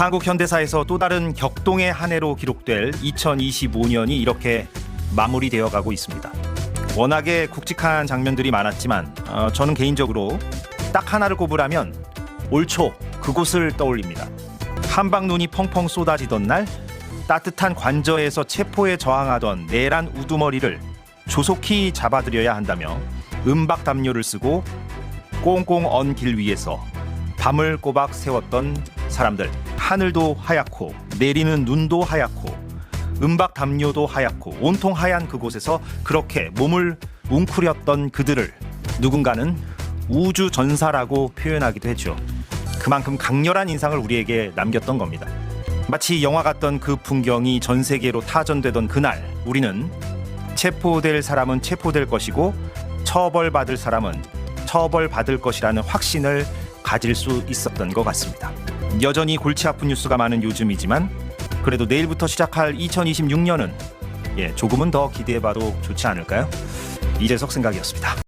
한국 현대사에서 또 다른 격동의 한 해로 기록될 2025년이 이렇게 마무리되어 가고 있습니다. 워낙에 굵직한 장면들이 많았지만 어, 저는 개인적으로 딱 하나를 꼽으라면 올 초 그곳을 떠올립니다. 한방 눈이 펑펑 쏟아지던 날 따뜻한 관저에서 체포에 저항하던 내란 우두머리를 조속히 잡아들여야 한다며 은박 담요를 쓰고 꽁꽁 언 길 위에서 밤을 꼬박 세웠던 사람들 하늘도 하얗고 내리는 눈도 하얗고 은박 담요도 하얗고 온통 하얀 그곳에서 그렇게 몸을 웅크렸던 그들을 누군가는 우주 전사라고 표현하기도 했죠. 그만큼 강렬한 인상을 우리에게 남겼던 겁니다. 마치 영화 같던 그 풍경이 전 세계로 타전되던 그날 우리는 체포될 사람은 체포될 것이고 처벌받을 사람은 처벌받을 것이라는 확신을 가질 수 있었던 것 같습니다. 여전히 골치 아픈 뉴스가 많은 요즘이지만 그래도 내일부터 시작할 2026년은 예, 조금은 더 기대해봐도 좋지 않을까요? 이재석 생각이었습니다.